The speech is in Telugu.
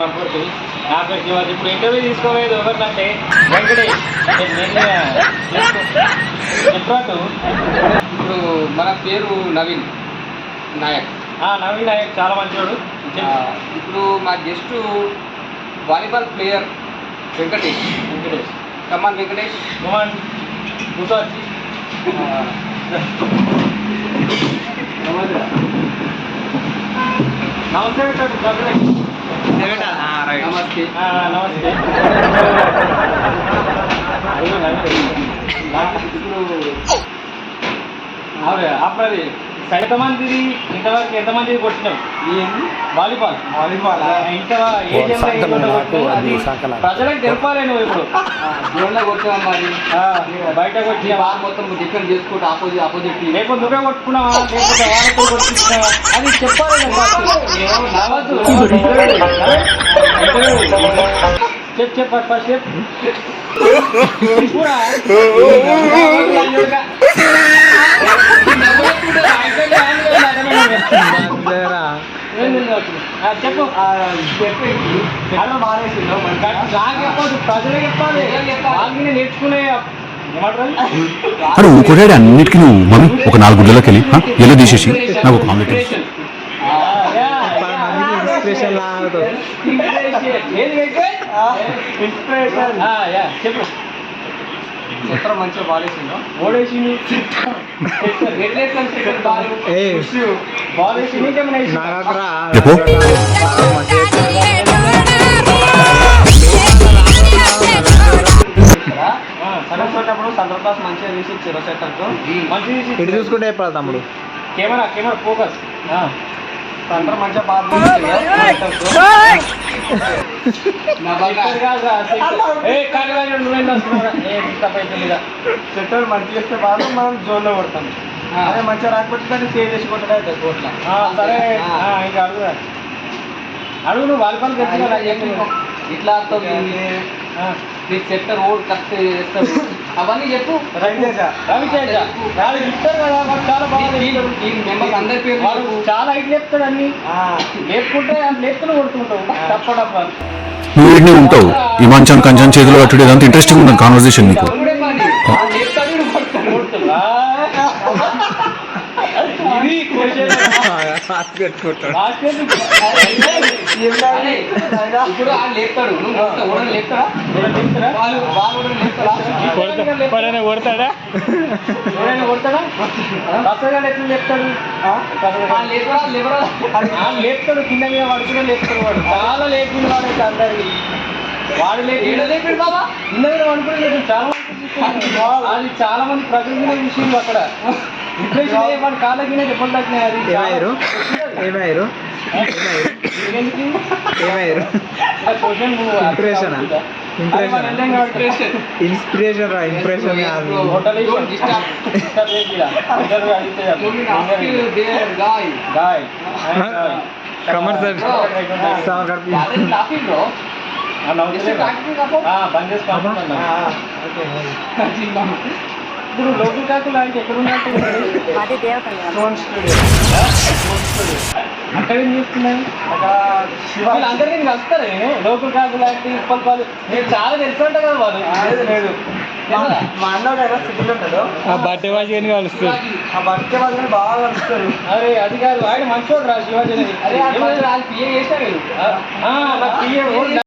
నా ఇప్పుడు ఇంటర్వ్యూ తీసుకోలేదు ఎవరినంటే వెంకటేష్. చెప్పాటు ఇప్పుడు మన పేరు నవీన్ నాయక్. నవీన్ నాయక్ చాలా మంచివాడు ఇప్పుడు మా guest volleyball player Venkatesh. Venkatesh. Come on Venkatesh. Come on కూర్చోవచ్చు నమస్తే చెప్పండి. నమస్తే. ఆ, నమస్తే. అప్పుడు ఎంతమందిది ఇంతవరకు ఎంతమంది కొట్టినావు ఏంది? వాలీబాల్. వాలీబాల్? ప్రజలకు తెలపాలి నువ్వు ఇప్పుడు జోన్లో కొట్టాం మరి? ఆ, బయట ఈ కొట్టినావా బాల్ మొత్తం డిఫెండ్ చేసుకుంటూ ఆపోజిట్ ఆపోజిట్ లేకపోతే నువ్వే కొట్టుకున్నావా? లేకపోతే వాళ్ళతో కొట్టించినావా అది చెప్పాలి. నవ్వద్దు. చెప్పు చెప్పు ఫస్ట్ నాకు చెప్పదు ప్రజలే చెప్పాలి నేర్చుకునే అరే ఇంకోటాడు అన్నిటికీ నువ్వు మమ్మీ ఒక నాలుగు గుడ్డలోకి వెళ్ళి ఆ, ఎల్ల తీసేసి నాకు ఒక ఆమ్లెట్. ఇన్స్పిరేషన్. చెప్పు. చిత్రం మంచిగా సందర్భాస్ మంచిగా తీసి ఇచ్చారు మంచిగా తీసి ఇటు చూసుకుంటే చెప్పాలి తమ్ముడు. Camera camera focus. అందరూ మంచిగా బాగా సెటర్ మంచిగా ఇస్తే బాగా మనం జోన్లో కొడతాం. అదే మంచిగా రాకపోతే దాన్ని సేవ్ చేసి కొట్టడం అయితే కోట్ల. సరే. ఆ, ఇంకా అడుగు అడుగు నువ్వు వాలిబాల్ గెలిచిన ఇట్లా. నీకు సెక్టర్ ఓడ్ కరెక్ట్ చేస్తాడు అవన్నీ చెప్పు. రవితేజ రవితేజ వాళ్ళు ఇస్తారు కదా. వాడు చాలా బాగా లేపుతాడు. అన్ని లేపుకుంటే లేపుతూనే కొడుతుంటావు తప్ప తప్ప నువ్వు వీటిని ఉంటావు ఈ మంచం కంచం చేతిలో కట్టుడు ఇదంతా ఇంట్రెస్టింగ్ ఉంటుంది కాన్వర్సేషన్ నీకు? ఇది అరే, ఇప్పుడు ఆ లేపుతాడు నువ్వు వాళ్ళు వాళ్ళు ఎవరైనా కొడతాడా? ఎవరైనా కొడతాడా? ఎట్లా లేపుతాడు? వాళ్ళు లేపరా లేపరా. ఆ లేపుతాడు. కింద మీద పడుకునే లేపుతాడు వాడు. చాలా లేపింది వాడు అయితే అందరికి వాడు లేపి లేపాడు బాబా. కింద మీద పడుకునే చాలా మంది. అది చాలా మంది ప్రజలు విషయం అక్కడ. ఇంప్రెషన్ ఏమయ్యారు ఏమయ్యారు? ఏమయ్యారు? ఇండియన్ కాబట్టి ఇన్స్పిరేషన్ రా ఇంప్రెషన్ కమర్ సార్ సార్ బంద్ చేసి పంపుతున్నా. ఇప్పుడు లోకల్ కాకులు అంటే ఎక్కడ ఉన్నట్టు అక్కడ ఏం చేస్తున్నాను వీళ్ళందరినీ నేను కలుస్తారా నేను లోకల్ కాకులు అంటే ఉప్పల్ పాలు. నేను చాలా తెలుసుంటా కదా వాళ్ళు. లేదు లేదు. మా అన్నోడు అయినా సిగ్గులు ఉంటాడు. ఆ బట్టే వాచి కానీ కలుస్తుంది ఆ బట్టే వాళ్ళు బాగా కలుస్తారు. అరే అది కాదు. ఆయన మంచోడు రా శివాజీ. అరే పిఏ పిఏ